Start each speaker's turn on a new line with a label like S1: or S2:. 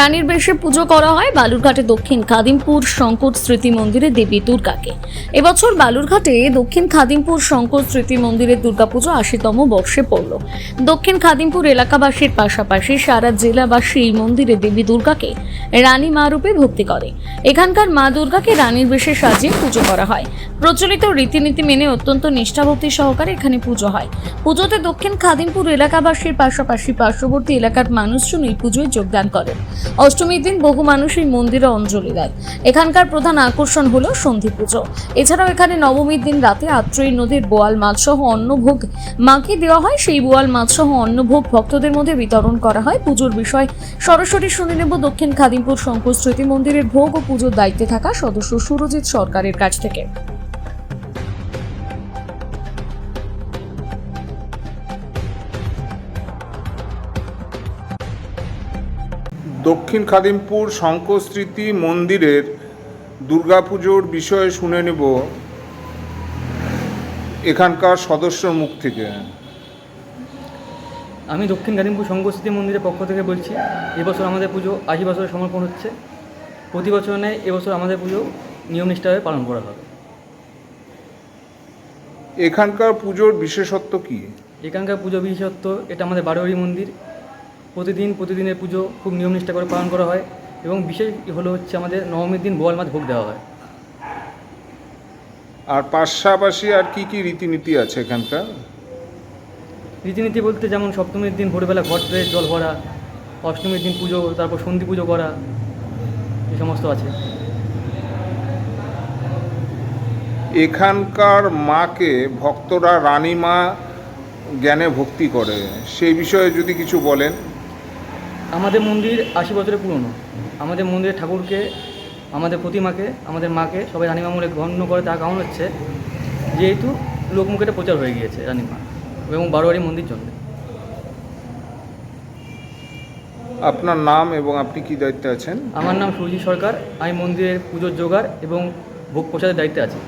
S1: রানীর বেশে পুজো করা হয় বালুরঘাটে দক্ষিণ খাদিমপুর শঙ্কর স্মৃতি মন্দিরে দেবী দুর্গাকে। এবছর বালুরঘাটে দক্ষিণ খাদিমপুর শঙ্কর স্মৃতি মন্দিরের দুর্গাপুজো আশিতম বর্ষে পড়ল। দক্ষিণ খাদিমপুর এলাকাবাসীর পাশাপাশি সারা জেলাবাসী এই মন্দিরে দেবী দুর্গাকে রানী মা রূপে ভক্তি করে। এখানকার মা দুর্গাকে রানীর বেশে সাজিয়ে পুজো করা হয়। প্রচলিত রীতিনীতি মেনে অত্যন্ত নিষ্ঠাভক্তি সহকারে এখানে পুজো হয়। পুজোতে দক্ষিণ খাদিমপুর এলাকাবাসীর পাশাপাশি পার্শ্ববর্তী এলাকার মানুষজন এই পুজোয় যোগদান করেন। অষ্টমীর দিন বহু মানুষ এই মন্দিরে অঞ্জলি দেয়। এখানকার প্রধান আকর্ষণ হলো সন্ধি পুজো। এছাড়াও এখানে নবমীর দিন রাতে আত্রই নদীর বোয়াল মাছ সহ অন্নভোগ মাকে দেওয়া হয়। সেই বোয়াল মাছ সহ অন্নভোগ ভক্তদের মধ্যে বিতরণ করা হয়। পুজোর বিষয় সরাসরি শুনে নেব দক্ষিণ খাদিমপুর শঙ্কর স্মৃতি মন্দিরের ভোগ ও পুজোর দায়িত্বে থাকা সদস্য সুরজিৎ সরকারের কাছ থেকে।
S2: দক্ষিণ খাদিমপুর শঙ্করস্মৃতি মন্দিরের দুর্গাপুজোর বিষয়ে শুনে নেব এখানকার সদস্যর মুখ থেকে।
S3: আমি দক্ষিণ কালিমপুর সংঘস্থিতি মন্দিরের পক্ষ থেকে বলছি এবছর আমাদের পুজো আশি বছরে সমর্পণ হচ্ছে। প্রতি বছর নেয় এবছর আমাদের পুজো নিয়মনিষ্ঠাভাবে পালন করা হবে।
S2: এখানকার পুজোর বিশেষত্ব কি?
S3: এখানকার পুজো বিশেষত্ব এটা আমাদের বারোয়ারি মন্দির। প্রতিদিন প্রতিদিনের পুজো খুব নিয়মনিষ্ঠা করে পালন করা হয় এবং বিশেষ হলো হচ্ছে আমাদের নবমীর দিন বোয়াল মাছ ভোগ দেওয়া হয়।
S2: আর পাশাপাশি আর কি কি রীতিনীতি আছে এখানকার?
S3: রীতিনীতি বলতে যেমন সপ্তমীর দিন ভোরবেলা ঘট ধুয়ে জল ভরা অষ্টমীর দিন পুজো তারপর সন্ধি পুজো করা এই সমস্ত আছে।
S2: এখানকার মাকে ভক্তরা রানী মা জ্ঞানে ভক্তি করে। সেই বিষয়ে যদি কিছু বলেন।
S3: আমাদের মন্দির আশি বছরের পুরনো। আমাদের মন্দিরের ঠাকুরকে আমাদের প্রতিমাকে আমাদের মাকে সবাই রানীমা বলে গণ্য করে তার কারণ হচ্ছে যেহেতু লোকমুখে এটা প্রচার হয়ে গিয়েছে রানীমা এবং বারোয়ারি মন্দির জন্য
S2: আপনার নাম এবং আপনি কি দায়িত্বে আছেন?
S3: আমার নাম সুরজিৎ সরকার। আমি মন্দিরের পুজোর জোগাড় এবং ভোগ প্রসাদের দায়িত্বে আছি।